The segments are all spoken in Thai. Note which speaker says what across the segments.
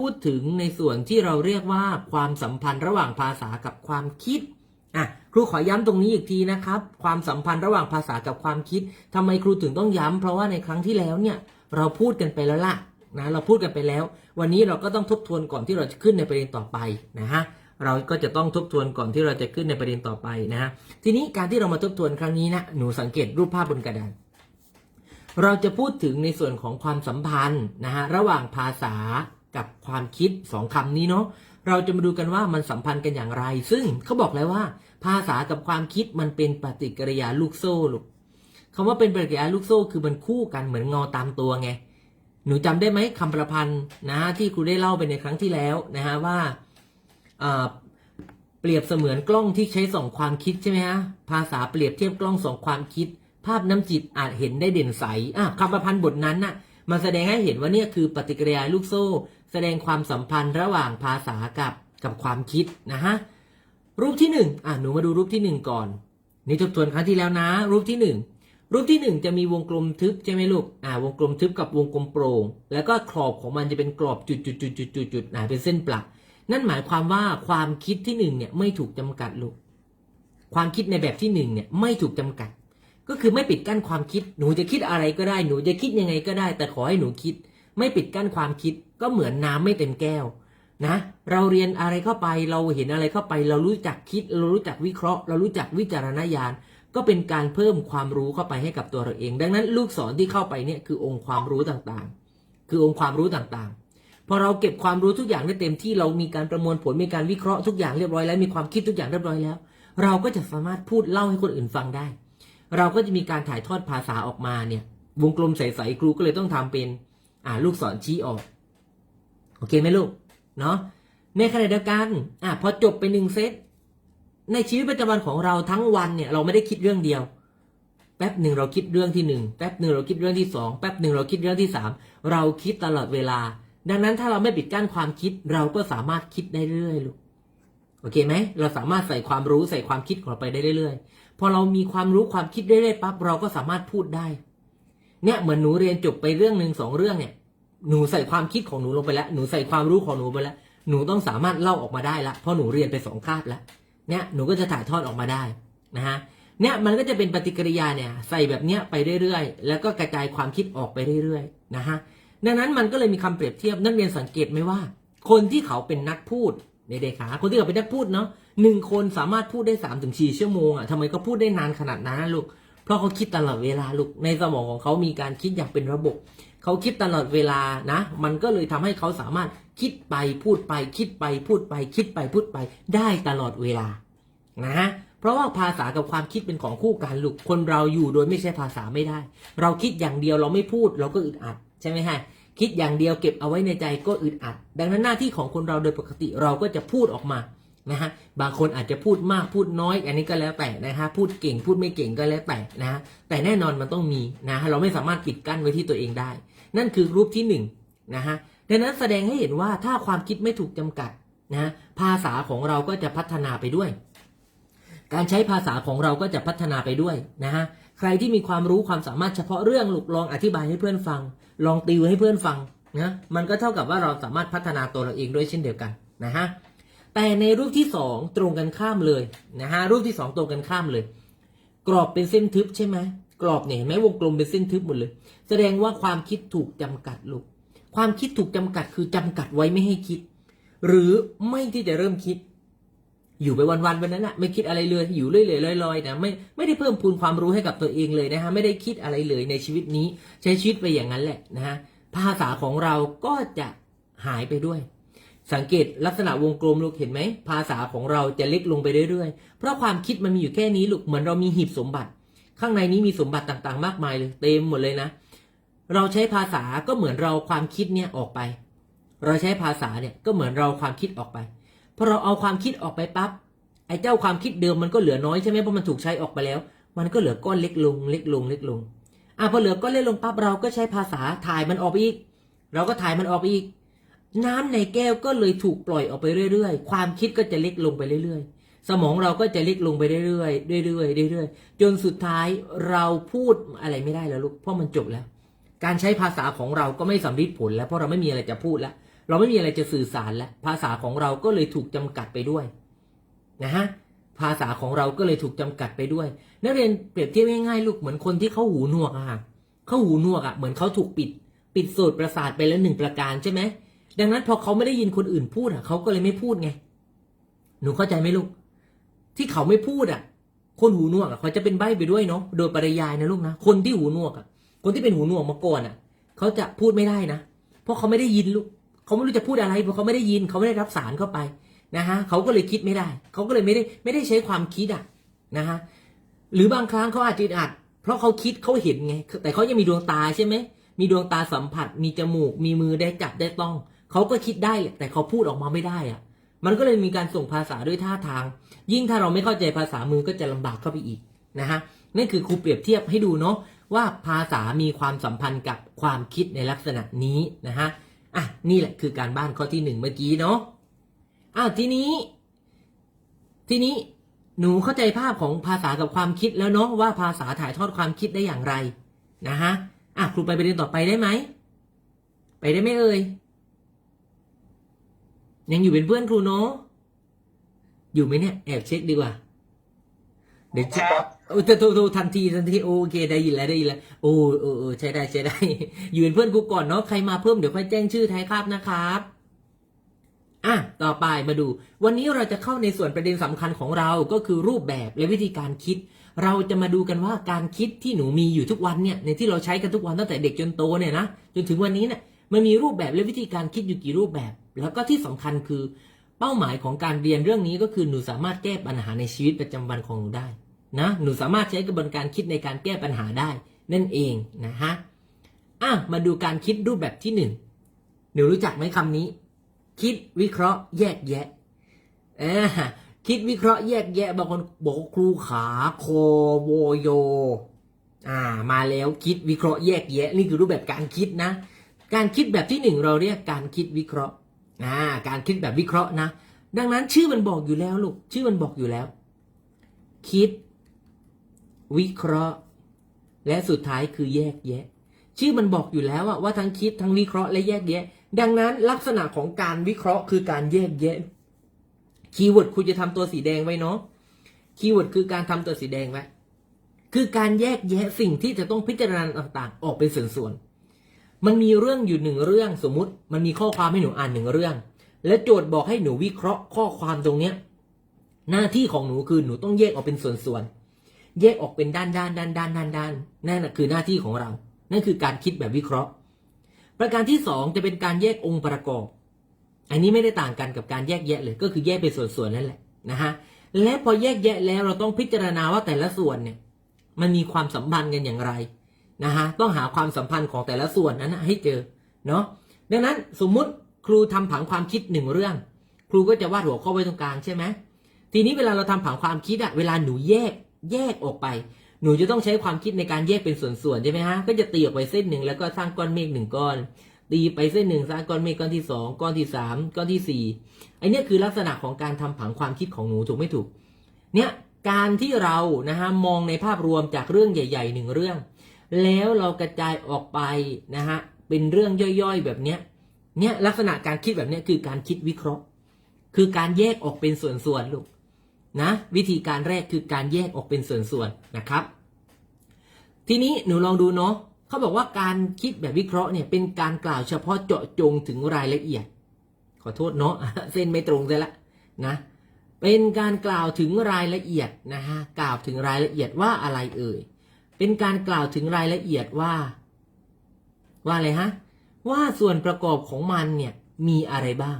Speaker 1: พูดถึงในส่วนที่เราเรียกว่าความสัมพันธ์ระหว่างภาษากับความคิดอะครูขอย้ำตรงนี้อีกทีนะครับ ความสัมพันธ์ระหว่างภาษากับความคิดทำไมครูถึงต้องย้ำเพราะว่าในครั้งที่แล้วเนี่ยเราพูดกันไปแล้วล่ะนะเราพูดกันไปแล้ว วันนี้เราก็ต้องทบทวนก่อนที่เราจะขึ้นในประเด็นต่อไปนะฮะเราก็จะต้องทบทวนก่อนที่เราจะขึ้นในประเด็นต่อไปนะฮะทีนี้การที่เรามาทบทวนครั้งนี้นะหนูสังเกตรูปภาพบนกระดานเราจะพูดถึงในส่วนของความสัมพันธ์นะฮะระหว่างภาษา กับความคิดสองคำนี้เนาะเราจะมาดูกันว่ามันสัมพันธ์กันอย่างไร ซึ่งเขาบอกแล้วว่า ภาษากับความคิดมันเป็นปฏิกิริยาลูกโซ่ลูกคำว่าเป็นปฏิกิริยาลูกโซ่คือมันคู่กันเหมือนเงาตามตัวไงหนูจำได้ไหมคำประพันธ์นะที่ครูได้เล่าไปในครั้งที่แล้วนะฮะว่าเปรียบเสมือนกล้องที่ใช้ส่องความคิดใช่ไหมฮะภาษาเปรียบเทียบกล้องส่องความคิด ภาพน้ำจิตอาจเห็นได้เด่นใสอะคำประพันธ์บทนั้นน่ะ มันแสดงให้เห็นว่าเนี่ยคือปฏิกิริยาลูกโซ่ แสดงความสัมพันธ์ระหว่างภาษากับกับความคิดนะฮะรูปที่หนึ่งอะหนูมาดูรูปที่หนึ่งก่อน นี่ทบทวนครั้งที่แล้วนะ รูปที่หนึ่งรูปที่หนึ่งจะมีวงกลมทึบใช่ไหมลูกอ่าวงกลมทึบกับวงกลมโปร่งแล้วก็ขอบของมันจะเป็นกรอบจุดจุดจุดจุดจุดจุดอ่าเป็นเส้นปลักนั่นหมายความว่าความคิดที่หนึ่งเนี่ยไม่ถูกจำกัดลูกความคิดในแบบที่หนึ่งเนี่ยไม่ถูกจำกัด ก็คือไม่ปิดกั้นความคิด หนูจะคิดอะไรก็ได้ หนูจะคิดยังไงก็ได้ แต่ขอให้หนูคิด ไม่ปิดกั้นความคิด ก็เหมือนน้ำไม่เต็มแก้วนะ เราเรียนอะไรเข้าไป เราเห็นอะไรเข้าไป เรารู้จักคิด เรารู้จักวิเคราะห์ เรารู้จักวิจารณญาณ ก็เป็นการเพิ่มความรู้เข้าไปให้กับตัวเราเอง ดังนั้นลูกศรที่เข้าไปเนี่ยคือองค์ความรู้ต่างๆ คือองค์ความรู้ต่างๆ พอเราเก็บความรู้ทุกอย่างได้เต็มที่ เรามีการประมวลผล มีการวิเคราะห์ทุกอย่างเรียบร้อยแล้ว มีความคิดทุกอย่างเรียบร้อยแล้ว เราก็จะสามารถพูดเล่าให้คนอื่นฟังได้ เราก็จะมีการถ่ายทอดภาษาออกมาเนี่ยวงกลมใสๆครูก็เลยต้องทำเป็นอ่าลูกศรชี้ออก โอเคไหมลูกเนาะในขณะเดียวกันอะพอจบไปหนึ่งเซตในชีวิตประจำวันของเราทั้งวันเนี่ยเราไม่ได้คิดเรื่องเดียว แป๊บหนึ่งเราคิดเรื่องที่หนึ่งแป๊บหนึ่งเราคิดเรื่องที่สองแป๊บหนึ่งเราคิดเรื่องที่สามเราคิดตลอดเวลา ดังนั้นถ้าเราไม่ปิดกั้นความคิดเราก็สามารถคิดได้เรื่อยๆลูกโอเคไหมเราสามารถใส่ความรู้ใส่ความคิดของเราไปได้เรื่อยๆ พอเรามีความรู้ความคิดเรื่อยๆปั๊บเราก็สามารถพูดได้ เนี่ยเหมือนหนูเรียนจบไปเรื่องหนึ่งสองเรื่องเนี่ย หนูใส่ความคิดของหนูลงไปแล้ว หนูใส่ความรู้ของหนูไปแล้ว หนูต้องสามารถเล่าออกมาได้ละเพราะหนูเรียนไปสองคาบแล้ว เนี่ยหนูก็จะถ่ายทอดออกมาได้นะฮะ เนี่ยมันก็จะเป็นปฏิกิริยาเนี่ยใส่แบบเนี้ยไปเรื่อยๆ แล้วก็กระจายความคิดออกไปเรื่อยๆนะฮะ ดังนั้นมันก็เลยมีคำเปรียบเทียบนักเรียนสังเกตไหมว่า คนที่เขาเป็นนักพูด เด็กๆขาคนที่เขาเป็นนักพูดเนาะหนึ่งคนสามารถพูดได้สามถึงสี่ชั่วโมงอะทำไมเขาพูดได้นานขนาดนั้นลูก เพราะเขาคิดตลอดเวลาลูกในสมองของเขามีการคิดอย่างเป็นระบบเขาคิดตลอดเวลานะ มันก็เลยทำให้เขาสามารถคิดไปพูดไป คิดไปพูดไป คิดไปพูดไป ได้ตลอดเวลานะฮะเพราะว่าภาษากับความคิดเป็นของคู่กันลูกคนเราอยู่โดยไม่ใช่ภาษาไม่ได้ เราคิดอย่างเดียวเราไม่พูดเราก็อึดอัดใช่ไหมฮะ คิดอย่างเดียวเก็บเอาไว้ในใจก็อึดอัด ดังนั้นหน้าที่ของคนเราโดยปกติเราก็จะพูดออกมานะฮะบางคนอาจจะพูดมากพูดน้อย อันนี้ก็แล้วแต่นะฮะพูดเก่งพูดไม่เก่งก็แล้วแต่นะฮะแต่แน่นอนมันต้องมีนะฮะเราไม่สามารถปิดกั้นไว้ที่ตัวเองได้ นั่นคือรูปที่หนึ่งนะฮะดังนั้นแสดงให้เห็นว่าถ้าความคิดไม่ถูกจำกัดนะะภาษาของเราก็จะพัฒนาไปด้วย การใช้ภาษาของเราก็จะพัฒนาไปด้วยนะฮะใครที่มีความรู้ความสามารถเฉพาะเรื่องลูกลองอธิบายให้เพื่อนฟัง ลองติวให้เพื่อนฟังนะมันก็เท่ากับว่าเราสามารถพัฒนาตัวเราเองด้วยเช่นเดียวกันนะฮะแต่ในรูปที่สองตรงกันข้ามเลยนะฮะรูปที่สองตรงกันข้ามเลย กรอบเป็นเส้นทึบใช่ไหมกรอบเนี่ยเห็นไหมวงกลมเป็นเส้นทึบหมดเลย แสดงว่าความคิดถูกจำกัดลูกความคิดถูกจำกัดคือจำกัดไว้ไม่ให้คิด หรือไม่ที่จะเริ่มคิด อยู่ไปวันๆวันนั้นอะไม่คิดอะไรเลยอยู่เรื่อยๆลอยๆนะไม่ไม่ได้เพิ่มพูนความรู้ให้กับตัวเองเลยนะฮะไม่ได้คิดอะไรเลยในชีวิตนี้ใช้ชีวิตไปอย่างนั้นแหละนะฮะภาษาของเราก็จะหายไปด้วย สังเกตลักษณะวงกลมลูกเห็นไหมภาษาของเราจะเล็กลงไปเรื่อยๆ เพราะความคิดมันมีอยู่แค่นี้ลูกเหมือนเรามีหีบสมบัติ ข้างในนี้มีสมบัติต่างๆ มากมายเลยเต็มหมดเลยนะ เราใช้ภาษาก็เหมือนเราความคิดเนี่ยออกไป เราใช้ภาษาเนี่ยก็เหมือนเราความคิดออกไป พอเราเอาความคิดออกไปปั๊บไอ้เจ้าความคิดเดิมมันก็เหลือน้อยใช่ไหมเพราะมันถูกใช้ออกไปแล้ว มันก็เหลือก้อนเล็กลงเล็กลงเล็กลงอะพอเหลือก้อนเล็กลงปั๊บเราก็ใช้ภาษาถ่ายมันออกไปอีก เราก็ถ่ายมันออกไปอีก น้ำในแก้วก็เลยถูกปล่อยออกไปเรื่อยๆ ความคิดก็จะเล็กลงไปเรื่อยๆ สมองเราก็จะเล็กลงไปเรื่อยๆเรื่อยๆเรื่อยๆจนสุดท้ายเราพูดอะไรไม่ได้แล้วลูกเพราะมันจบแล้ว การใช้ภาษาของเราก็ไม่สำลิดผลแล้วเพราะเราไม่มีอะไรจะพูดแล้ว เราไม่มีอะไรจะสื่อสารแล้วภาษาของเราก็เลยถูกจำกัดไปด้วยนะฮะภาษาของเราก็เลยถูกจำกัดไปด้วย นักเรียนเปรียบเทียบง่ายๆลูกเหมือนคนที่เขาหูหนวกอะค่ะเขาหูหนวกอะเหมือนเขาถูกปิด ปิดโสตรประสาทไปแล้วหนึ่งประการใช่ไหมดังนั้นพอเขาไม่ได้ยินคนอื่นพูดอะเขาก็เลยไม่พูดไงหนูเข้าใจไหมลูก ที่เขาไม่พูดอะคนหูหนวกอะเขาจะเป็นใบ้ไปด้วยเนาะโดยปริยายนะลูกนะคนที่หูหนวกอะคนที่เป็นหูหนวกมาก่อนอะเขาจะพูดไม่ได้นะเพราะเขาไม่ได้ยินลูก เขาไม่รู้จะพูดอะไรเพราะเขาไม่ได้ยินเขาไม่ได้รับสารเข้าไปนะฮะเขาก็เลยคิดไม่ได้ เขาก็เลยไม่ได้ไม่ได้ใช้ความคิดอะนะฮะหรือบางครั้งเขาอาจจะอัด เพราะเขาคิดเขาเห็นไง แต่เขายังมีดวงตาใช่ไหมมีดวงตาสัมผัส มีจมูก มีมือได้จับได้ต้อง เขาก็คิดได้แหละแต่เขาพูดออกมาไม่ได้อะ มันก็เลยมีการส่งภาษาด้วยท่าทาง ยิ่งถ้าเราไม่เข้าใจภาษามือก็จะลำบากเข้าไปอีกนะฮะนั่นคือครูเปรียบเทียบให้ดูเนาะว่าภาษามีความสัมพันธ์กับความคิดในลักษณะนี้นะฮะ อะนี่แหละคือการบ้านข้อที่หนึ่งเมื่อกี้เนาะอ้าวทีนี้ ทีนี้หนูเข้าใจภาพของภาษากับความคิดแล้วเนาะว่าภาษาถ่ายทอดความคิดได้อย่างไรนะฮะอะครูไปประเด็นต่อไปได้ไหมไปได้ไหมเอ่ยยังอยู่เป็นเพื่อนครูเนาะอยู่ไหมเนี่ยแอบเช็คดีกว่าเดี๋ยวเช็ค โอ้โทโทโททันทีทันทีโอเคได้ยินแล้วได้ยินแล้วโอ้เออเออใช้ได้ใช้ได้อยู่เป็นเพื่อนกูก่อนเนาะใครมาเพิ่มเดี๋ยวค่อยแจ้งชื่อท้ายคาบนะครับอะต่อไปมาดู วันนี้เราจะเข้าในส่วนประเด็นสำคัญของเราก็คือรูปแบบและวิธีการคิด เราจะมาดูกันว่าการคิดที่หนูมีอยู่ทุกวันเนี่ยในที่เราใช้กันทุกวันตั้งแต่เด็กจนโตเนี่ยนะจนถึงวันนี้เนี่ยมันมีรูปแบบและวิธีการคิดอยู่กี่รูปแบบ แล้วก็ที่สำคัญคือ เป้าหมายของการเรียนเรื่องนี้ก็คือหนูสามารถแก้ปัญหาในชีวิตประจำวันของหนูได้ นะหนูสามารถใช้กระบวนการคิดในการแก้ปัญหาได้ นั่นเองนะฮะอะมาดูการคิดรูปแบบที่หนึ่งหนูรู้จักไหมคำนี้ คิดวิเคราะห์แยกแยะเออคิดวิเคราะห์แยกแยะบางคนบอกครูขาโคโวโย อ่า มาแล้วคิดวิเคราะห์แยกแยะ นี่คือรูปแบบการคิดนะ การคิดแบบที่หนึ่งเราเรียกการคิดวิเคราะห์อ่าการคิดแบบวิเคราะห์นะ ดังนั้นชื่อมันบอกอยู่แล้วลูกชื่อมันบอกอยู่แล้ว คิด วิเคราะห์ และสุดท้ายคือแยกแยะ ชื่อมันบอกอยู่แล้วว่าทั้งคิดทั้งวิเคราะห์และแยกแยะ ดังนั้นลักษณะของการวิเคราะห์คือการแยกแยะคีย์เวิร์ดคุณจะทำตัวสีแดงไว้เนาะคีย์เวิร์ดคือการทำตัวสีแดงไว้คือการแยกแยะสิ่งที่จะต้องพิจารณาต่างๆ ออกเป็นส่วนๆมันมีเรื่องอยู่หนึ่งเรื่องสมมุติ มันมีข้อความให้หนูอ่านหนึ่งเรื่อง และโจทย์บอกให้หนูวิเคราะห์ข้อความตรงเนี้ยหน้าที่ของหนูคือหนูต้องแยกออกเป็นส่วนๆ แยกออกเป็นด้านด้านด้านด้านด้านด้านนั่นนคือหน้าที่ของเรา นั่นคือการคิดแบบวิเคราะห์ ประการที่สองจะเป็นการแยกองค์ประกอบ อันนี้ไม่ได้ต่างกันกับการแยกแยะเลย ก็คือแยกเป็นส่วนๆนั่นแหละนะฮะและพอแยกแยะแล้วเราต้องพิจารณาว่าแต่ละส่วนเนี่ยมันมีความสัมพันธ์กันอย่างไรนะฮะต้องหาความสัมพันธ์ของแต่ละส่วนนั้นให้เจอเนาะดังนั้นสมมุติครูทำผังความคิดหนึ่งเรื่อง ครูก็จะวาดหัวข้อไว้ตรงกลางใช่ไหมทีนี้เวลาเราทำผังความคิดอะเวลาหนูแยก แยกออกไป หนูจะต้องใช้ความคิดในการแยกเป็นส่วนๆใช่ไหมฮะ ก็จะตีออกไปเส้นหนึ่งแล้วก็สร้างก้อนเมฆหนึ่งก้อน ตีไปเส้นหนึ่งสร้างก้อนเมฆก้อนที่สองก้อนที่สามก้อนที่สี่ไอเนี้ยคือลักษณะของการทำผังความคิดของหนูถูกไม่ถูก เนี่ยการที่เรานะฮะมองในภาพรวมจากเรื่องใหญ่ๆหนึ่งเรื่อง แล้วเรากระจายออกไปนะฮะเป็นเรื่องย่อยๆแบบเนี้ยเนี่ยลักษณะการคิดแบบเนี้ยคือการคิดวิเคราะห์ คือการแยกออกเป็นส่วนๆลูก นะวิธีการแรกคือการแยกออกเป็นส่วนๆนะครับ ทีนี้หนูลองดูเนาะเขาบอกว่าการคิดแบบวิเคราะห์เนี่ยเป็นการกล่าวเฉพาะเจาะจงถึงรายละเอียด ขอโทษเนาะเส้นไม่ตรงซะละนะเป็นการกล่าวถึงรายละเอียดนะฮะกล่าวถึงรายละเอียดว่าอะไรเอ่ยเป็นการกล่าวถึงรายละเอียดว่า ว่าอะไรฮะว่าส่วนประกอบของมันเนี่ยมีอะไรบ้าง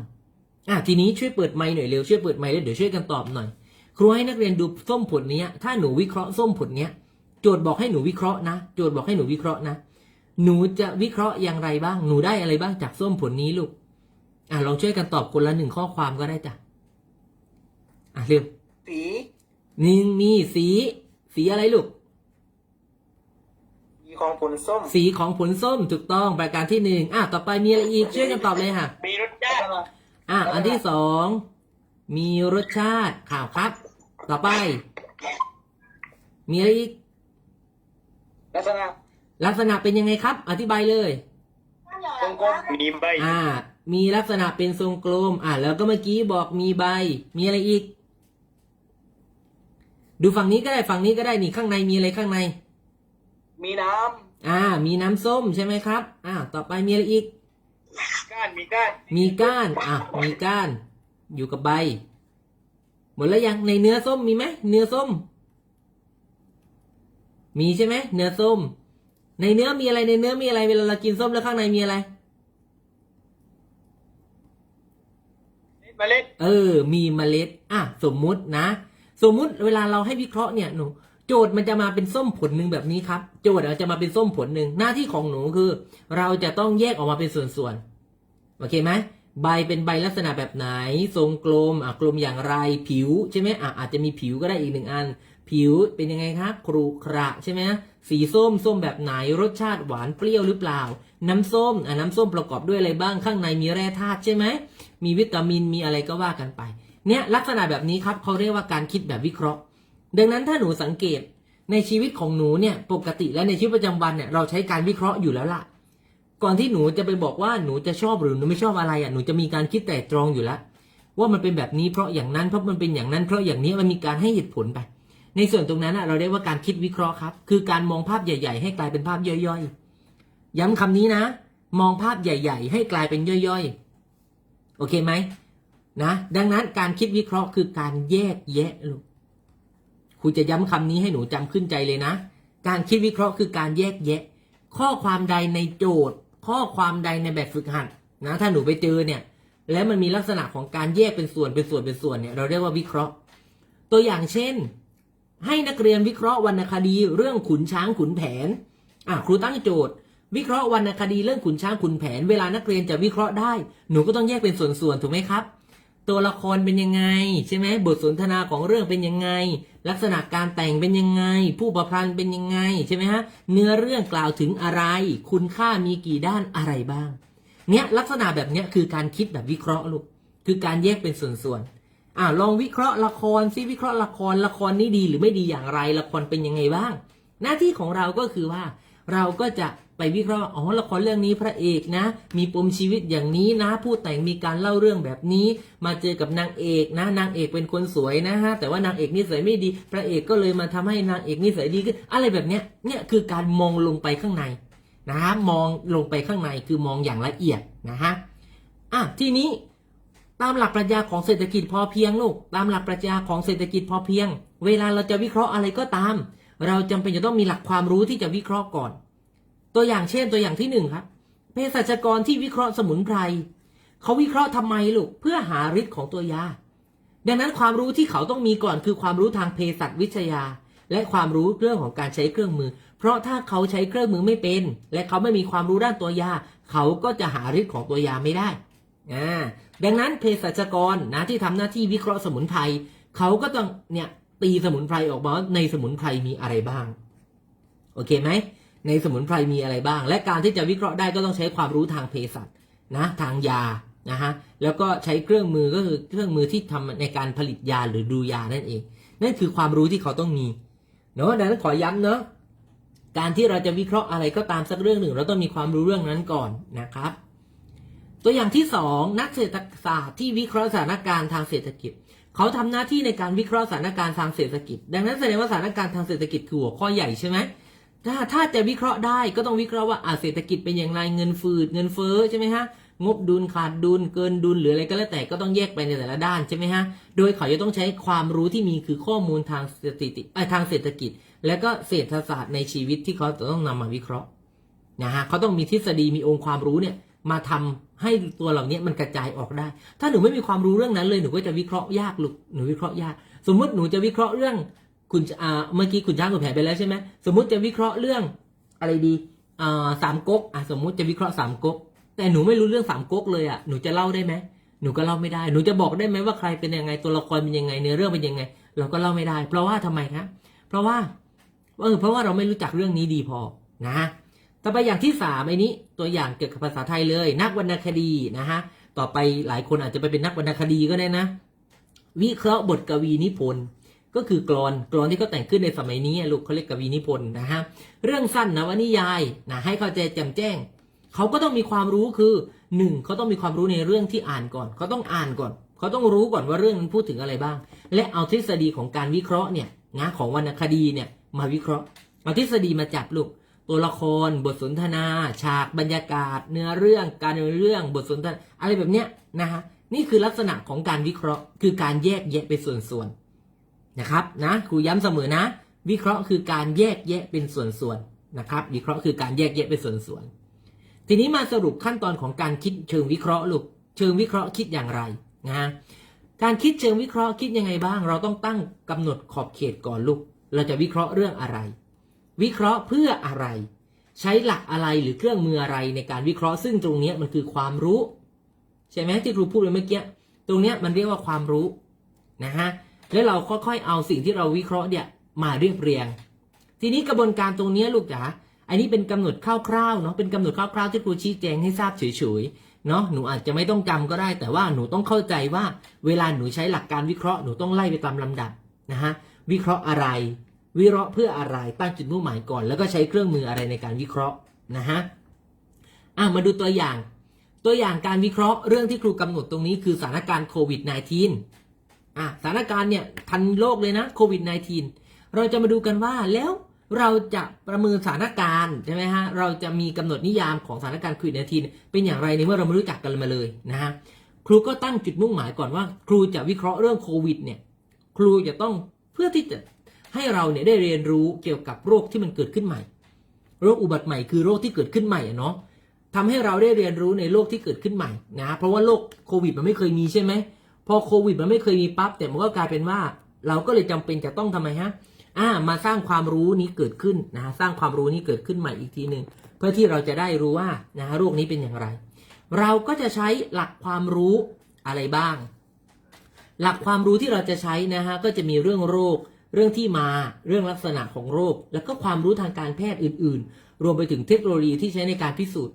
Speaker 1: อะทีนี้ช่วยเปิดไมค์หน่อยเร็วช่วยเปิดไมค์แล้วเดี๋ยวช่วยกันตอบหน่อย ครูให้นักเรียนดูส้มผลเนี้ยถ้าหนูวิเคราะห์ส้มผลเนี้ยโจทย์บอกให้หนูวิเคราะห์นะ โจทย์บอกให้หนูวิเคราะห์นะ หนูจะวิเคราะห์อย่างไรบ้าง หนูได้อะไรบ้างจากส้มผลนี้ลูก อะลองช่วยกันตอบคนละหนึ่งข้อความก็ได้จ้ะ อะเร็ว
Speaker 2: สี
Speaker 1: หนึ่งมีสี สีอะไรลูก
Speaker 2: สีของผลส้ม
Speaker 1: สีของผลส้มถูกต้องประการที่หนึ่งอะต่อไปมีอะไรอีกช่วยกันตอบเลยค่ะ
Speaker 2: มีรสชาติ
Speaker 1: อะอันที่สอง มีรสชาติข่าวครับ ต่อไป มีอะไรอีก
Speaker 2: ลักษณะ
Speaker 1: ลักษณะเป็นยังไงครับ อธิบายเลย
Speaker 2: กลมๆมีใบ
Speaker 1: อ่า มีลักษณะเป็นทรงกลม อะแล้วก็เมื่อกี้บอกมีใบ มีอะไรอีก ดูฝั่งนี้ก็ได้ฝั่งนี้ก็ได้นี่ข้างในมีอะไรข้างใน
Speaker 2: มีน้
Speaker 1: อ่า มีน้ำส้มใช่ไหมครับอ่าต่อไปมีอะไรอีกำ
Speaker 2: ก้านมีก้าน
Speaker 1: มีก้าน อะ มีก้าน อยู่กับใบห มดแล้วยังในเนื้อส้มมีไหมเนื้อส้ม มีใช่ไหมเนื้อส้ม ในเนื้อมีอะไรในเนื้อมีอะไรเวลาเรากินส้มแล้วข้างในมีอะไร
Speaker 2: เมล็ด
Speaker 1: เออ มีเมล็ด อะ สมมุตินะ สมมุติเวลาเราให้วิเคราะห์เนี่ยหนูโจทย์มันจะมาเป็นส้มผลหนึ่งแบบนี้ครับ โจทย์อาจจะมาเป็นส้มผลหนึ่งหน้าที่ของหนูคือ เราจะต้องแยกออกมาเป็นส่วนๆโอเคไหม ใบเป็นใบลักษณะแบบไหน ทรงกลมอะกลมอย่างไรผิวใช่ไหมอะอาจจะมีผิวก็ได้อีกหนึ่งอัน ผิวเป็นยังไงครับครุขระใช่ไหมสีส้มส้มแบบไหนรสชาติหวานเปรี้ยวหรือเปล่า น้ำส้มอะน้ำส้มประกอบด้วยอะไรบ้างข้างในมีแร่ธาตุใช่ไหมมีวิตามินมีอะไรก็ว่ากันไป เนี่ยลักษณะแบบนี้ครับเขาเรียกว่าการคิดแบบวิเคราะห์ ดังนั้นถ้าหนูสังเกตในชีวิตของหนูเนี่ยปกติและในชีวิตประจำวันเนี่ยเราใช้การวิเคราะห์อยู่แล้วล่ะ ก่อนที่หนูจะไปบอกว่าหนูจะชอบหรือหนูไม่ชอบอะไรอะหนูจะมีการคิดแต่ตรองอยู่แล้วว่ามันเป็นแบบนี้เพราะอย่างนั้นเพราะมันเป็นอย่างนั้นเพราะอย่างนี้มันมีการให้เหตุผลไป ในส่วนตรงนั้นอะเราเรียกว่าการคิดวิเคราะห์ครับ คือการมองภาพใหญ่ ๆ ให้กลายเป็นภาพย่อยๆ ย้ำคำนี้นะ มองภาพใหญ่ ๆ ให้กลายเป็นย่อยๆ โอเคไหมนะดังนั้นการคิดวิเคราะห์คือการแยกแยะลูกครูจะย้ำคำนี้ให้หนูจำขึ้นใจเลยนะ การคิดวิเคราะห์คือการแยกแยะ ข้อความใดในโจทย์ ข้อความใดในแบบฝึกหัดนะถ้าหนูไปเจอเนี่ยแล้วมันมีลักษณะของการแยกเป็นส่วนเป็นส่วนเป็นส่วนเนี่ยเราเรียกว่าวิเคราะห์ ตัวอย่างเช่น ให้นักเรียนวิเคราะห์วรรณคดีเรื่องขุนช้างขุนแผนอะครูตั้งโจทย์ วิเคราะห์วรรณคดีเรื่องขุนช้างขุนแผน เวลานักเรียนจะวิเคราะห์ได้ หนูก็ต้องแยกเป็นส่วนๆถูกไหมครับ ตัวละครเป็นยังไง ใช่ไหมบทสนทนาของเรื่องเป็นยังไง ลักษณะการแต่งเป็นยังไง ผู้ประพันธ์เป็นยังไงใช่ไหมฮะเนื้อเรื่องกล่าวถึงอะไร คุณค่ามีกี่ด้านอะไรบ้าง เนี่ยลักษณะแบบเนี้ยคือการคิดแบบวิเคราะห์ลูกคือการแยกเป็นส่วนๆอ่าลองวิเคราะห์ละครซิวิเคราะห์ละครละครนี้ดีหรือไม่ดีอย่างไรละครเป็นยังไงบ้าง หน้าที่ของเราก็คือว่าเราก็จะ ไปวิเคราะห์อ๋อละครเรื่องนี้พระเอกนะ มีปมชีวิตอย่างนี้นะ ผู้แต่งมีการเล่าเรื่องแบบนี้ มาเจอกับนางเอกนะ นางเอกเป็นคนสวยนะฮะแต่ว่านางเอกนิสัยไม่ดี พระเอกก็เลยมาทำให้นางเอกนิสัยดีขึ้นอะไรแบบเนี้ยเนี่ยคือการมองลงไปข้างในนะฮะมองลงไปข้างในคือมองอย่างละเอียดนะฮะอะทีนี้ตามหลักปรัชญาของเศรษฐกิจพอเพียงลูกตามหลักปรัชญาของเศรษฐกิจพอเพียง เวลาเราจะวิเคราะห์อะไรก็ตาม เราจำเป็นจะต้องมีหลักความรู้ที่จะวิเคราะห์ก่อน ตัวอย่างเช่นตัวอย่างที่หนึ่งครับเภสัชกรที่วิเคราะห์สมุนไพรเขาวิเคราะห์ทำไมลูกเพื่อหาฤทธิ์ของตัวยา ดังนั้นความรู้ที่เขาต้องมีก่อนคือความรู้ทางเภสัชวิทยา และความรู้เรื่องของการใช้เครื่องมือ เพราะถ้าเขาใช้เครื่องมือไม่เป็น และเขาไม่มีความรู้ด้านตัวยา เขาก็จะหาฤทธิ์ของตัวยาไม่ได้อ่าดังนั้นเภสัชกรนะที่ทำหน้าที่วิเคราะห์สมุนไพรเขาก็ต้องเนี่ยตีสมุนไพรออกมาในสมุนไพรมีอะไรบ้าง โอเคไหม ในสมุนไพรมีอะไรบ้าง และการที่จะวิเคราะห์ได้ก็ต้องใช้ความรู้ทางเภสัชนะทางยานะฮะแล้วก็ใช้เครื่องมือก็คือเครื่องมือที่ทำในการผลิตยาหรือดูยานั่นเอง นั่นคือความรู้ที่เขาต้องมีเนาะดังนั้นขอย้ำเนาะการที่เราจะวิเคราะห์อะไรก็ตามสักเรื่องหนึ่ง เราต้องมีความรู้เรื่องนั้นก่อนนะครับ ตัวอย่างที่สองนักเศรษฐศาสตร์ที่วิเคราะห์สถานการณ์ทางเศรษฐกิจ เขาทำหน้าที่ในการวิเคราะห์สถานการณ์ทางเศรษฐกิจ ดังนั้นแสดงว่าสถานการณ์ทางเศรษฐกิจคือหัวข้อใหญ่ใช่ไหม ถ้าถ้าจะวิเคราะห์ได้ก็ต้องวิเคราะห์ว่าอ่าเศรษฐกิจเป็นอย่างไรเงินฟืดเงินเฟ้อใช่ไหมฮะงบดุลขาดดุลเกินดุลหรืออะไรก็แล้วแต่ก็ต้องแยกไปในแต่ละด้านใช่ไหมฮะโดยเขาจะต้องใช้ความรู้ที่มีคือข้อมูลทางสถิติเอ่อทางเศรษฐกิจ และก็เศรษฐศาสตร์ในชีวิตที่เขาจะต้องนำมาวิเคราะห์นะฮะเขาต้องมีทฤษฎีมีองค์ความรู้เนี่ยมาทำให้ตัวเหล่านี้มันกระจายออกได้ ถ้าหนูไม่มีความรู้เรื่องนั้นเลยหนูก็จะวิเคราะห์ยากลูกหนูวิเคราะห์ยาก สมมุติหนูจะวิเคราะห์เรื่อง คุณอ่าเมื่อกี้คุณช้างคุณแผนไปแล้วใช่ไหมสมมุติจะวิเคราะห์เรื่องอะไรดีอ่าสามก๊กอะสมมุติจะวิเคราะห์สามก๊กแต่หนูไม่รู้เรื่องสามก๊กเลยอะหนูจะเล่าได้ไหมหนูก็เล่าไม่ได้ หนูจะบอกได้ไหมว่าใครเป็นยังไงตัวละครเป็นยังไงเนื้อเรื่องเป็นยังไง เราก็เล่าไม่ได้ เพราะว่าทำไมครับเพราะว่าเออเพราะว่าเราไม่รู้จักเรื่องนี้ดีพอนะฮะต่อไปอย่างที่สามไอ้นี้ตัวอย่างเกี่ยวกับภาษาไทยเลย นักวรรณคดีนะฮะต่อไปหลายคนอาจจะไปเป็นนักวรรณคดีก็ได้นะ วิเคราะห์บทกวีนิพนธ์ ก็คือกรอนกรอนที่เขาแต่งขึ้นในสมัยนี้ลูกเขาเรียกกวีนิพนธ์นะฮะเรื่องสั้นนะวนิยายนะให้เข้าใจแจ่มแจ้งเขาก็ต้องมีความรู้คือหนึ่งเขาต้องมีความรู้ในเรื่องที่อ่านก่อนเขาต้องอ่านก่อนเขาต้องรู้ก่อนว่าเรื่องมันพูดถึงอะไรบ้าง และเอาทฤษฎีของการวิเคราะห์เนี่ยนะของวรรณคดีเนี่ยมาวิเคราะห์เอาทฤษฎีมาจับลูกตัวละคร บทสนทนา ฉากบรรยากาศ เนื้อเรื่องการเนื้อเรื่องบทสนทนาอะไรแบบเนี้ยนะฮะนี่คือลักษณะของการวิเคราะห์ คือการแยกแยะเป็นส่วนๆ นะครับนะครูย้ำเสมอนะ วิเคราะห์คือการแยกแยะเป็นส่วนๆนะครับ วิเคราะห์คือการแยกแยะเป็นส่วนๆทีนี้มาสรุปขั้นตอนของการคิดเชิงวิเคราะห์ลูกเชิงวิเคราะห์คิดอย่างไรนะฮะการคิดเชิงวิเคราะห์คิดยังไงบ้าง เราต้องตั้งกำหนดขอบเขตก่อนลูก เราจะวิเคราะห์เรื่องอะไร วิเคราะห์เพื่ออะไร ใช้หลักอะไรหรือเครื่องมืออะไรในการวิเคราะห์ซึ่งตรงเนี้ยมันคือความรู้ ใช่ไหมที่ครูพูดไปเมื่อกี้ตรงเนี้ยมันเรียกว่าความรู้นะฮะ แล้วเราค่อยๆเอาสิ่งที่เราวิเคราะห์เนี่ยมาเรียบเรียง ทีนี้กระบวนการตรงนี้ลูกจ๋าอันนี้เป็นกำหนดคร่าวๆเนาะเป็นกำหนดคร่าวๆที่ครูชี้แจงให้ทราบเฉยๆเนาะหนูอาจจะไม่ต้องจำก็ได้ แต่ว่าหนูต้องเข้าใจว่า เวลาหนูใช้หลักการวิเคราะห์หนูต้องไล่ไปตามลำดับนะฮะวิเคราะห์อะไร วิเคราะห์เพื่ออะไรตั้งจุดมุ่งหมายก่อน แล้วก็ใช้เครื่องมืออะไรในการวิเคราะห์นะฮะอะมาดูตัวอย่าง ตัวอย่างการวิเคราะห์เรื่องที่ครูกำหนดตรงนี้คือสถานการณ์โควิด -19 อะสถานการณ์เนี่ยทันโลกเลยนะโควิด -19 เราจะมาดูกันว่าแล้วเราจะประเมินสถานการณ์ใช่ไหมฮะเราจะมีกำหนดนิยามของสถานการณ์โควิด -19 เป็นอย่างไรในเมื่อเราไม่รู้จักกันมาเลยนะฮะครูก็ตั้งจุดมุ่งหมายก่อนว่า ครูจะวิเคราะห์เรื่องโควิดเนี่ยครูจะต้องเพื่อที่จะให้เราเนี่ยได้เรียนรู้เกี่ยวกับโรคที่มันเกิดขึ้นใหม่ โรคอุบัติใหม่คือโรคที่เกิดขึ้นใหม่อะเนาะทำให้เราได้เรียนรู้ในโลกที่เกิดขึ้นใหม่นะเพราะว่าโลกโควิดมันไม่เคยมีใช่ไหม พอโควิดมันไม่เคยมีปั๊บแต่มันก็กลายเป็นว่า เราก็เลยจำเป็นจะต้องทำไมฮะอ่ามาสร้างความรู้นี้เกิดขึ้นนะฮะสร้างความรู้นี้เกิดขึ้นใหม่อีกทีหนึ่งเพื่อที่เราจะได้รู้ว่านะโรคนี้เป็นอย่างไร เราก็จะใช้หลักความรู้อะไรบ้าง หลักความรู้ที่เราจะใช้นะฮะก็จะมีเรื่องโรค เรื่องที่มาเรื่องลักษณะของโรค แล้วก็ความรู้ทางการแพทย์อื่น ๆ รวมไปถึงเทคโนโลยีที่ใช้ในการพิสูจน์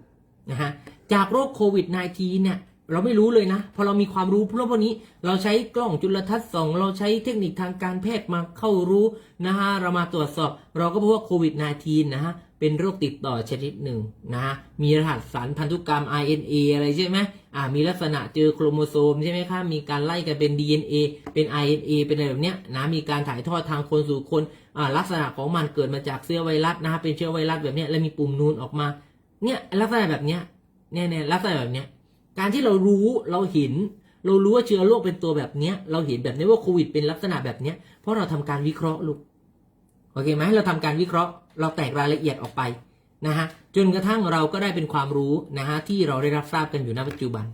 Speaker 1: นะฮะจากโรคโควิด -19 เนี่ย เราไม่รู้เลยนะ พอเรามีความรู้เรื่องพวกนี้เราใช้กล้องจุลทรรศน์สองเราใช้เทคนิคทางการแพทย์มาเข้ารู้นะฮะเรามาตรวจสอบ เราก็พบว่าโควิด -19 นะฮะเป็นโรคติดต่อชนิดหนึ่งนะฮะมีรหัสสารพันธุกรรม RNA อะไรใช่ไหมอ่ามีลักษณะเจอโครโมโซมใช่ไหมครับมีการไล่กันเป็น DNA เป็น RNA เป็นอะไรแบบเนี้ยนะมีการถ่ายทอดทางคนสู่คนอ่าลักษณะของมันเกิดมาจากเชื้อไวรัสนะฮะเป็นเชื้อไวรัสแบบเนี้ยแล้วมีปุ่มนูนออกมาเนี่ยลักษณะแบบเนี้ยเนี่ยเนี่ยลักษณะแบบเนี้ย การที่เรารู้เราเห็น เรารู้ว่าเชื้อโรคเป็นตัวแบบเนี้ย เราเห็นแบบนี้ว่าโควิดเป็นลักษณะแบบเนี้ย เพราะเราทำการวิเคราะห์ลูกโอเคไหมเราทำการวิเคราะห์ เราแตกรายละเอียดออกไปนะฮะจนกระทั่งเราก็ได้เป็นความรู้นะฮะที่เราได้รับทราบกันอยู่ณปัจจุบัน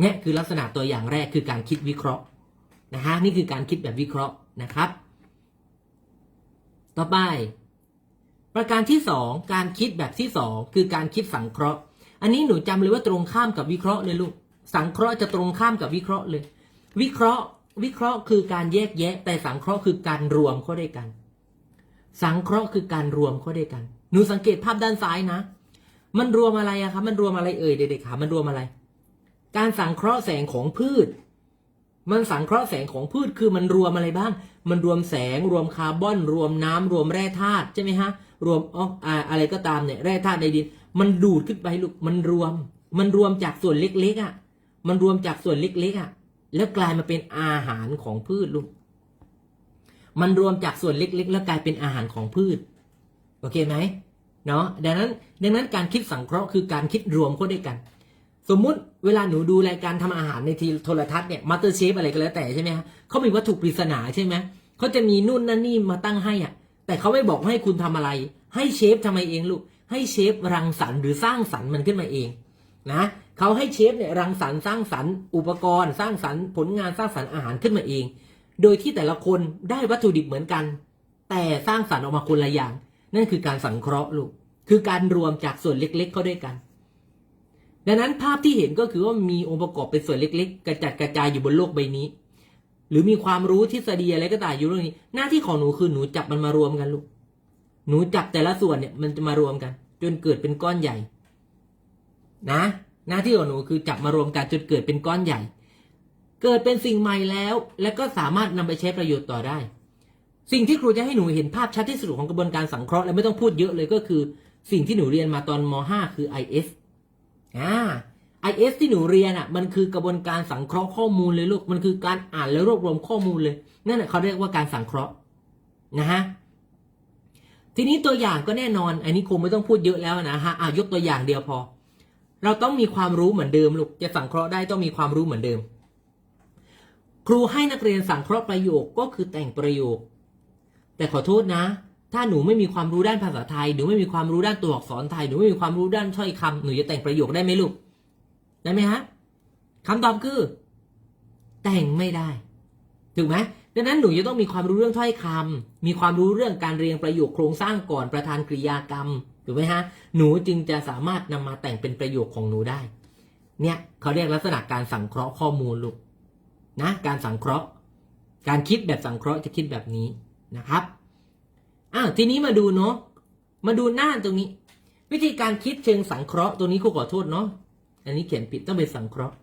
Speaker 1: เนี่ยคือลักษณะตัวอย่างแรกคือการคิดวิเคราะห์นะฮะนี่คือการคิดแบบวิเคราะห์นะครับ ต่อไป ประการที่สองการคิดแบบที่สองคือการคิดสังเคราะห์ อันนี้หนูจำเลยว่าตรงข้ามกับวิเคราะห์เลยลูก สังเคราะห์จะตรงข้ามกับวิเคราะห์เลย วิเคราะห์ วิเคราะห์คือการแยกแยะ แต่สังเคราะห์คือการรวมเข้าด้วยกัน สังเคราะห์คือการรวมเข้าด้วยกัน หนูสังเกตภาพด้านซ้ายนะ มันรวมอะไรอะครับมันรวมอะไรเอ่ยเด็กๆขามันรวมอะไร การสังเคราะห์แสงของพืช มันสังเคราะห์แสงของพืชคือมันรวมอะไรบ้าง มันรวมแสง รวมคาร์บอน รวมน้ำรวมแร่ธาตุใช่ไหมฮะ รวมออกอ่าอะไรก็ตามเนี่ย แร่ธาตุในดิน มันดูดขึ้นไปลูกมันรวม มันรวมจากส่วนเล็กๆอะ มันรวมจากส่วนเล็กๆอะ แล้วกลายมาเป็นอาหารของพืชลูกมันรวมจากส่วนเล็ก ๆ แล้วกลายเป็นอาหารของพืช โอเคไหมเนาะดังนั้นดังนั้นการคิดสังเคราะห์คือการคิดรวมเข้าด้วยกัน สมมุติเวลาหนูดูรายการทำอาหารในทีโทรทัศน์เนี่ยมาสเตอร์เชฟอะไรก็แล้วแต่ใช่ไหมฮะเขามีวัตถุปริศนาใช่ไหมเขาจะมีนู่นนั่นนี่มาตั้งให้อะ แต่เขาไม่บอกให้คุณทำอะไร ให้เชฟทำไมเองลูก ให้เชฟรังสรรค์หรือสร้างสรรค์มันขึ้นมาเองนะเขาให้เชฟเนี่ยรังสรรค์สร้างสรรค์อุปกรณ์ สร้างสรรค์ผลงานสร้างสรรค์อาหารขึ้นมาเอง โดยที่แต่ละคนได้วัตถุดิบเหมือนกัน แต่สร้างสรรค์ออกมาคนละอย่าง นั่นคือการสังเคราะห์ลูกคือการรวมจากส่วนเล็กๆเข้าด้วยกัน ดังนั้นภาพที่เห็นก็คือว่ามีองค์ประกอบเป็นส่วนเล็ก ๆ กระจัดกระจายอยู่บนโลกใบนี้ หรือมีความรู้ทฤษฎีอะไรก็ตามอยู่เรื่องนี้ หน้าที่ของหนูคือหนูจับมันมารวมกันลูก หนูจับแต่ละส่วนเนี่ยมันจะมารวมกัน จนเกิดเป็นก้อนใหญ่ นะ หน้าที่ของหนูคือจับมารวมกันจนเกิดเป็นก้อนใหญ่ เกิดเป็นสิ่งใหม่แล้ว และก็สามารถนำไปใช้ประโยชน์ต่อได้ สิ่งที่ครูจะให้หนูเห็นภาพชัดที่สุดของกระบวนการสังเคราะห์และไม่ต้องพูดเยอะเลยก็คือ สิ่งที่หนูเรียนมาตอนม .5 คือ IS อ่า IS ที่หนูเรียนอะมันคือกระบวนการสังเคราะห์ข้อมูลเลยลูกมันคือการอ่านและรวบรวมข้อมูลเลยนั่นแหละเขาเรียกว่าการสังเคราะห์นะฮะ ทีนี้ตัวอย่างก็แน่นอน อันนี้คงไม่ต้องพูดเยอะแล้วนะฮะอะยกตัวอย่างเดียวพอ เราต้องมีความรู้เหมือนเดิมลูกจะสังเคราะห์ได้ต้องมีความรู้เหมือนเดิม ครูให้นักเรียนสังเคราะห์ประโยคก็คือแต่งประโยค แต่ขอโทษนะ ถ้าหนูไม่มีความรู้ด้านภาษาไทยหนูไม่มีความรู้ด้านตัวอักษรไทยหนูไม่มีความรู้ด้านถ้อยคำหนูจะแต่งประโยคได้ไหมลูกได้ไหมฮะคำตอบคือ แต่งไม่ได้ถูกไหม ดังนั้นหนูจะต้องมีความรู้เรื่องถ้อยคำมีความรู้เรื่องการเรียงประโยคโครงสร้างก่อนประธานกริยากรรมถูกไหมฮะหนูจึงจะสามารถนำมาแต่งเป็นประโยคของหนูได้ เนี่ยเขาเรียกลักษณะการสังเคราะห์ข้อมูลลูกนะการสังเคราะห์ การคิดแบบสังเคราะห์จะคิดแบบนี้นะครับอ้าวทีนี้มาดูเนาะมาดูหน้าตรงนี้ วิธีการคิดเชิงสังเคราะห์ตัวนี้ครูขอโทษเนาะอันนี้เขียนผิดต้องเป็นสังเคราะห์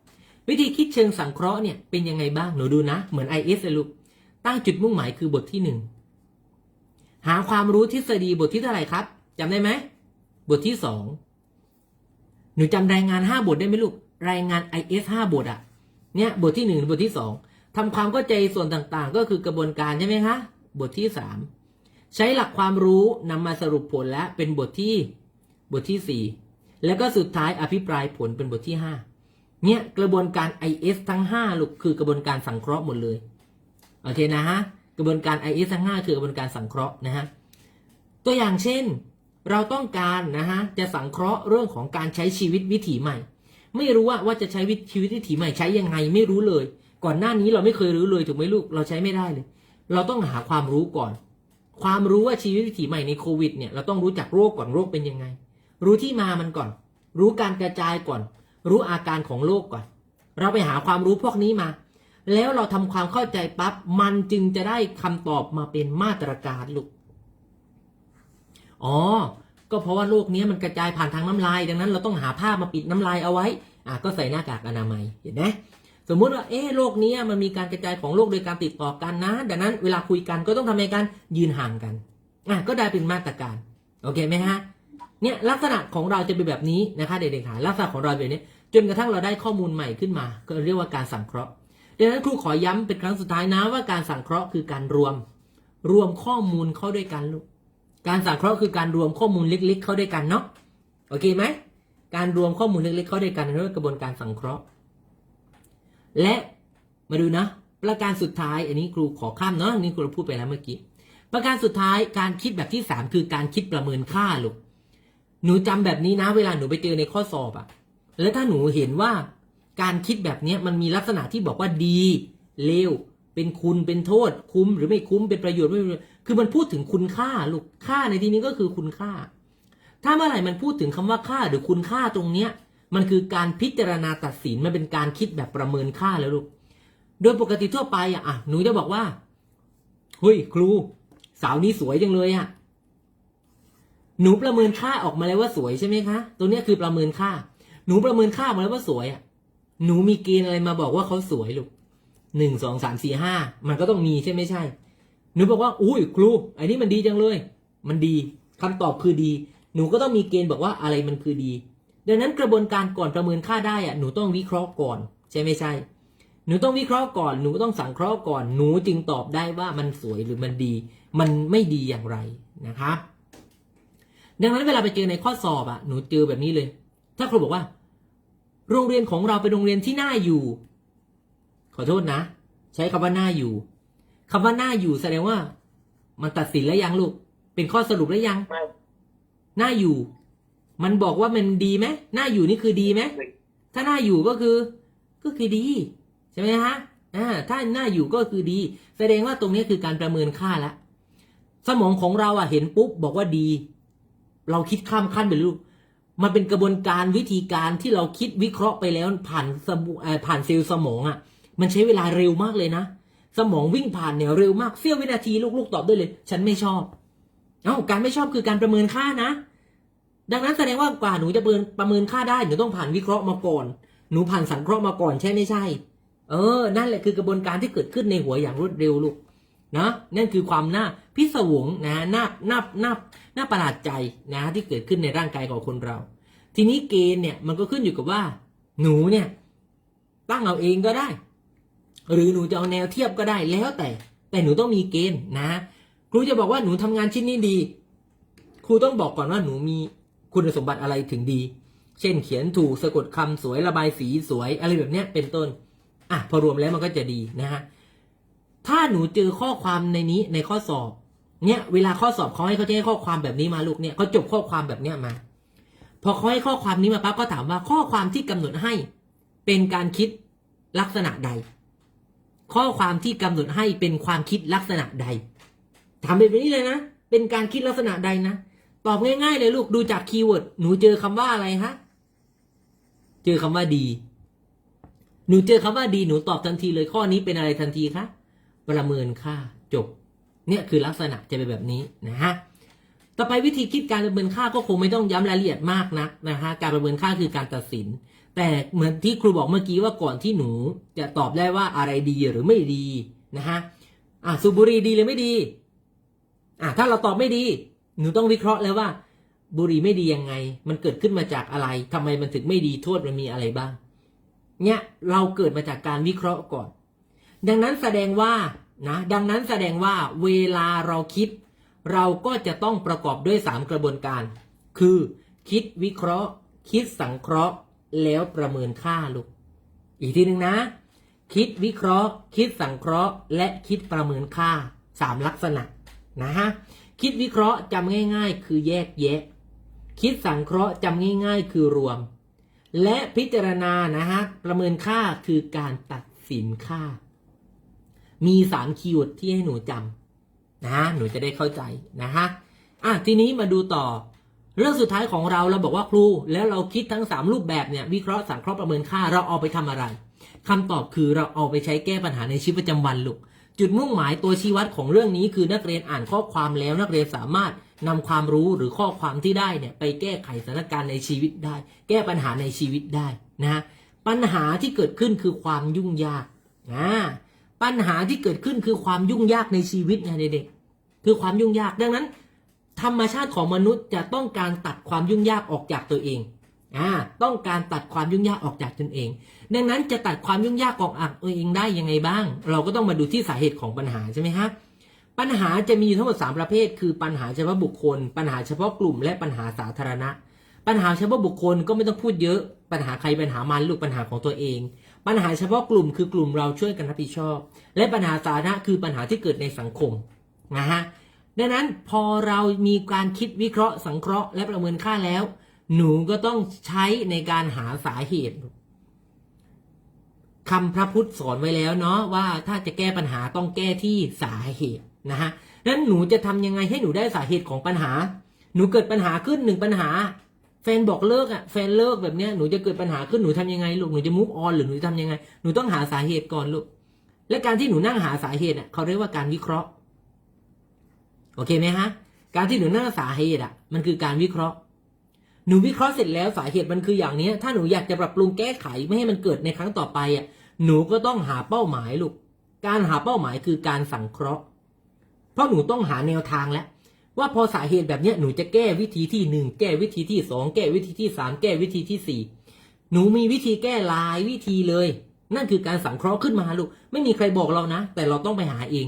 Speaker 1: วิธีคิดเชิงสังเคราะห์เนี่ยเป็นยังไงบ้างหนูดูนะ เหมือน IS เลยลูก ตั้งจุดมุ่งหมายคือบทที่หนึ่งหาความรู้ทฤษฎีบทที่เท่าไหร่ครับจำได้ไหมบทที่สองหนูจำรายงานห้าบทได้ไหมลูกรายงาน IS ห้าบทอะเนี่ยบทที่หนึ่งบทที่สองทำความเข้าใจส่วนต่างๆ ก็คือกระบวนการใช่ไหมคะบทที่สามใช้หลักความรู้นำมาสรุปผลและเป็นบทที่บทที่สี่แล้วก็สุดท้ายอภิปรายผลเป็นบทที่ห้าเนี่ยกระบวนการ IS ทั้งห้าลูกคือกระบวนการสังเคราะห์หมดเลย โอเคนะฮะกระบวนการ IS ทั้งห้าคือกระบวนการสังเคราะห์นะฮะตัวอย่างเช่นเราต้องการนะฮะจะสังเคราะห์เรื่องของการใช้ชีวิตวิถีใหม่ ไม่รู้ว่าว่าจะใช้วิถีชีวิตวิถีใหม่ใช้ยังไงไม่รู้เลย ก่อนหน้านี้เราไม่เคยรู้เลยถูกไหมลูกเราใช้ไม่ได้เลย เราต้องหาความรู้ก่อน ความรู้ว่าชีวิตวิถีใหม่ในโควิดเนี่ยเราต้องรู้จักโรคก่อนโรคเป็นยังไง รู้ที่มามันก่อน รู้การกระจายก่อน รู้อาการของโรคก่อน เราไปหาความรู้พวกนี้มา แล้วเราทำความเข้าใจปั๊บมันจึงจะได้คำตอบมาเป็นมาตรการลูกอ๋อ ก็เพราะว่าโรคนี้มันกระจายผ่านทางน้ำลาย ดังนั้นเราต้องหาผ้ามาปิดน้ำลายเอาไว้อะก็ใส่หน้ากากอนามัยเห็นไหมสมมุติว่าเอ๊โรคนี้มันมีการกระจายของโรคโดยการติดต่อกันนะ ดังนั้นเวลาคุยกันก็ต้องทำในการยืนห่างกันอะก็ได้เป็นมาตรการโอเคไหมฮะเนี่ยลักษณะของเราจะเป็นแบบนี้นะคะเด็กๆค่ะลักษณะของเราแบบนี้จนกระทั่งเราได้ข้อมูลใหม่ขึ้นมา ก็เรียกว่าการสังเคราะห์ ดังนั้นครูขอย้ำเป็นครั้งสุดท้ายนะว่าการสังเคราะห์คือการรวม รวมข้อมูลเข้าด้วยกันลูกการสังเคราะห์คือการรวมข้อมูลเล็ก ๆ เข้าด้วยกันเนาะโอเคไหมการรวมข้อมูลเล็กๆเข้าด้วยกันเรียกว่ากระบวนการสังเคราะห์ และมาดูนะ ประการสุดท้าย อันนี้ครูขอข้ามเนาะนี่ครูพูดไปแล้วเมื่อกี้ประการสุดท้ายการคิดแบบที่สามคือการคิดประเมินค่าลูกหนูจำแบบนี้นะ เวลาหนูไปเจอในข้อสอบอะแล้วถ้าหนูเห็นว่า การคิดแบบนี้มันมีลักษณะที่บอกว่าดีเลวเป็นคุณเป็นโทษ คุ้มหรือไม่คุ้มเป็นประโยชน์ไม่ประโยชน์คือมันพูดถึงคุณค่าลูกค่าในที่นี้ก็คือคุณค่า ถ้าเมื่อไหร่มันพูดถึงคำว่าค่าหรือคุณค่าตรงเนี้ย มันคือการพิจารณาตัดสินมันเป็นการคิดแบบประเมินค่าแล้วลูกโดยปกติทั่วไปอะอะหนูจะบอกว่าเฮ้ยครู สาวนี้สวยจังเลยอะหนูประเมินค่าออกมาแล้วว่าสวยใช่ไหมคะ ตัวเนี้ยคือประเมินค่า หนูประเมินค่ามาแล้วว่าสวยอะ หนูมีเกณฑ์อะไรมาบอกว่าเขาสวยลูกหนึ่งสองสามสี่ห้ามันก็ต้องมีใช่ไม่ใช่ หนูบอกว่าอุ้ยครูอันนี้มันดีจังเลย มันดีคำตอบคือดี หนูก็ต้องมีเกณฑ์บอกว่าอะไรมันคือดี ดังนั้นกระบวนการก่อนประเมินค่าได้อะหนูต้องวิเคราะห์ก่อนใช่ไม่ใช่ หนูต้องวิเคราะห์ก่อน หนูต้องสังเคราะห์ก่อน หนูจึงตอบได้ว่ามันสวยหรือมันดี มันไม่ดีอย่างไรนะครับดังนั้นเวลาไปเจอในข้อสอบอะหนูเจอแบบนี้เลย ถ้าครูบอกว่า โรงเรียนของเราเป็นโรงเรียนที่น่าอยู่ ขอโทษนะ ใช้คำว่าน่าอยู่คำว่าน่าอยู่แสดงว่า มันตัดสินแล้วยังลูก เป็นข้อสรุปแล้วยัง
Speaker 2: ไม่
Speaker 1: น่าอยู่ มันบอกว่ามันดีไหมน่าอยู่นี่คือดีไหมถ้าน่าอยู่ก็คือ ก็คือดี ใช่ไหมฮะอ่าถ้าน่าอยู่ก็คือดี แสดงว่าตรงนี้คือการประเมินค่าแล้วสมองของเราอะเห็นปุ๊บบอกว่าดี เราคิดข้ามขั้นไปลูก มันเป็นกระบวนการวิธีการที่เราคิดวิเคราะห์ไปแล้วผ่านสมองเอ่อผ่านเซลล์สมองอะ มันใช้เวลาเร็วมากเลยนะ สมองวิ่งผ่านเนี่ยเร็วมากเสี้ยววินาทีลูกๆตอบได้เลย ฉันไม่ชอบ เอ้าการไม่ชอบคือการประเมินค่านะ ดังนั้นแสดงว่ากว่าหนูจะประเมินประเมินค่าได้หนูต้องผ่านวิเคราะห์มาก่อน หนูผ่านสังเคราะห์มาก่อนใช่ไม่ใช่ เออ นั่นแหละคือกระบวนการที่เกิดขึ้นในหัวอย่างรวดเร็วลูก นะนั่นคือความน่าพิศวงนะฮะน่าน่าน่าน่าประหลาดใจนะที่เกิดขึ้นในร่างกายของคนเรา ทีนี้เกณฑ์เนี่ยมันก็ขึ้นอยู่กับว่า หนูเนี่ยตั้งเอาเองก็ได้ หรือหนูจะเอาแนวเทียบก็ได้แล้วแต่ แต่หนูต้องมีเกณฑ์นะครูจะบอกว่าหนูทำงานชิ้นนี้ดี ครูต้องบอกก่อนว่าหนูมีคุณสมบัติอะไรถึงดี เช่นเขียนถูกสะกดคำสวยระบายสีสวยอะไรแบบเนี้ยเป็นต้นอะพอรวมแล้วมันก็จะดีนะฮะ ถ้าหนูเจอข้อความในนี้ในข้อสอบ เนี่ยเวลาข้อสอบเขาให้เขาจะให้ข้อความแบบนี้มาลูกเนี่ยเขาจบข้อความแบบเนี้ยมา พอเขาให้ข้อความนี้มาปั๊บก็ถามว่าข้อความที่กำหนดให้เป็นการคิดลักษณะใด ข้อความที่กำหนดให้เป็นความคิดลักษณะใดถามแบบนี้เลยนะ เป็นการคิดลักษณะใดนะตอบง่ายๆเลยลูกดูจากคีย์เวิร์ดหนูเจอคำว่าอะไรฮะเจอคำว่าดี หนูเจอคำว่าดีหนูตอบทันทีเลยข้อนี้เป็นอะไรทันทีคะ ประเมินค่าจบ เนี่ยคือลักษณะจะเป็นแบบนี้นะฮะต่อไปวิธีคิดการประเมินค่าก็คงไม่ต้องย้ำรายละเอียดมากนักนะฮะการประเมินค่าคือการตัดสิน แต่เหมือนที่ครูบอกเมื่อกี้ว่าก่อนที่หนูจะตอบได้ว่าอะไรดีหรือไม่ดีนะฮะอะสูบบุหรี่ดีหรือไม่ดีอะถ้าเราตอบไม่ดี หนูต้องวิเคราะห์แล้วว่า บุหรี่ไม่ดียังไง มันเกิดขึ้นมาจากอะไรทำไมมันถึงไม่ดีโทษมันมีอะไรบ้างเนี่ยเราเกิดมาจากการวิเคราะห์ก่อน ดังนั้นแสดงว่านะดังนั้นแสดงว่าเวลาเราคิด เราก็จะต้องประกอบด้วย 3 กระบวนการ คือ คิดวิเคราะห์ คิดสังเคราะห์ แล้วประเมินค่าลูกอีกทีหนึ่งนะ คิดวิเคราะห์ คิดสังเคราะห์ และคิดประเมินค่า 3 ลักษณะนะฮะคิดวิเคราะห์จำง่าย ๆ คือแยกแยะ คิดสังเคราะห์จำง่าย ๆ คือรวม และพิจารณานะฮะประเมินค่าคือการตัดสินค่า มีสามคีย์เวิร์ดที่ให้หนูจำนะหนูจะได้เข้าใจนะฮะอะทีนี้มาดูต่อ เรื่องสุดท้ายของเราเราบอกว่าครู แล้วเราคิดทั้ง3รูปแบบเนี่ยวิเคราะห์สังเคราะห์ประเมินค่าเราเอาไปทำอะไรคำตอบคือเราเอาไปใช้แก้ปัญหาในชีวิตประจำวันลูกจุดมุ่งหมายตัวชี้วัดของเรื่องนี้คือนักเรียนอ่านข้อความแล้วนักเรียนสามารถนำความรู้หรือข้อความที่ได้เนี่ยไปแก้ไขสถานการณ์ในชีวิตได้ แก้ปัญหาในชีวิตได้นะฮะปัญหาที่เกิดขึ้นคือความยุ่งยากอ่า ปัญหาที่เกิดขึ้นคือความยุ่งยากในชีวิตไงเด็กๆคือความยุ่งยากดังนั้น ธรรมชาติของมนุษย์จะต้องการตัดความยุ่งยากออกจากตัวเองอ่าต้องการตัดความยุ่งยากออกจากตนเอง ดังนั้นจะตัดความยุ่งยากออกจากตัวเองได้ยังไงบ้าง เราก็ต้องมาดูที่สาเหตุของปัญหาใช่ไหมฮะปัญหาจะมีอยู่ทั้งหมด 3 ประเภท คือปัญหาเฉพาะบุคคล ปัญหาเฉพาะกลุ่มและปัญหาสาธารณะ ปัญหาเฉพาะบุคคลก็ไม่ต้องพูดเยอะ ปัญหาใครปัญหามันลูกปัญหาของตัวเอง ปัญหาเฉพาะกลุ่มคือกลุ่มเราช่วยกันรับผิดชอบ และปัญหาสาธารณะคือปัญหาที่เกิดในสังคมนะฮะดังนั้นพอเรามีการคิดวิเคราะห์สังเคราะห์และประเมินค่าแล้ว หนูก็ต้องใช้ในการหาสาเหตุคำพระพุทธสอนไว้แล้วเนาะว่าถ้าจะแก้ปัญหาต้องแก้ที่สาเหตุนะฮะนั้นหนูจะทำยังไงให้หนูได้สาเหตุของปัญหา หนูเกิดปัญหาขึ้นหนึ่งปัญหา ฟนบอกเลิกอะแฟนเลิกแบบเนี้ยหนูจะเกิดปัญหาขึ้นหนูทำยังไงลูกหนูจะมุกออนหรือหนูจะทำยังไงหนูต้องหาสาเหตุก่อนลูกและการที่หนูนั่งหาสาเหตุอะเขาเรียกว่าการวิเคราะห์ โอเคไหมฮะ การที่หนูนั่งสาเหตุอะ มันคือการวิเคราะห์ หนูวิเคราะห์เสร็จแล้วสาเหตุมันคืออย่างเนี้ย ถ้าหนูอยากจะปรับปรุงแก้ไขไม่ให้มันเกิดในครั้งต่อไปอะหนูก็ต้องหาเป้าหมายลูกการหาเป้าหมายคือการสังเคราะห์ เพราะหนูต้องหาแนวทางแล้ว ว่าพอสาเหตุแบบนี้หนูจะแก้วิธีที่หนึ่งแก้วิธีที่สองแก้วิธีที่สามแก้วิธีที่สี่หนูมีวิธีแก้หลายวิธีเลย นั่นคือการสังเคราะห์ขึ้นมาลูกไม่มีใครบอกเรานะ แต่เราต้องไปหาเอง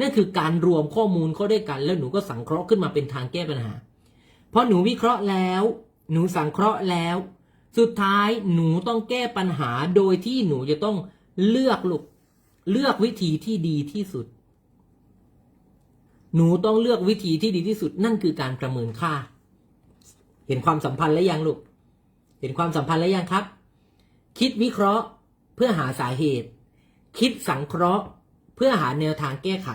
Speaker 1: นั่นคือการรวมข้อมูลเข้าด้วยกัน แล้วหนูก็สังเคราะห์ขึ้นมาเป็นทางแก้ปัญหาพอหนูวิเคราะห์แล้ว หนูสังเคราะห์แล้ว สุดท้ายหนูต้องแก้ปัญหาโดยที่หนูจะต้องเลือกลูกเลือกวิธีที่ดีที่สุด หนูต้องเลือกวิธีที่ดีที่สุดนั่นคือการประเมินค่า เห็นความสัมพันธ์แล้วยังลูก เห็นความสัมพันธ์แล้วยังครับ คิดวิเคราะห์เพื่อหาสาเหตุ คิดสังเคราะห์เพื่อหาแนวทางแก้ไข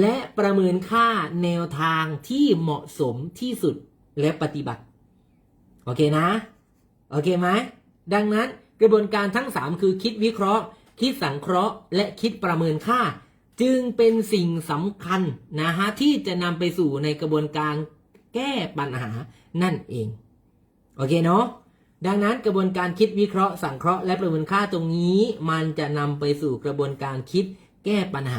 Speaker 1: และประเมินค่าแนวทางที่เหมาะสมที่สุดและปฏิบัติ โอเคนะ โอเคไหม ดังนั้นกระบวนการทั้ง 3 คือคิดวิเคราะห์ คิดสังเคราะห์ และคิดประเมินค่า จึงเป็นสิ่งสำคัญนะฮะที่จะนำไปสู่ในกระบวนการแก้ปัญหานั่นเอง โอเคเนาะดังนั้นกระบวนการคิดวิเคราะห์สังเคราะห์และประเมินค่าตรงนี้ มันจะนำไปสู่กระบวนการคิดแก้ปัญหา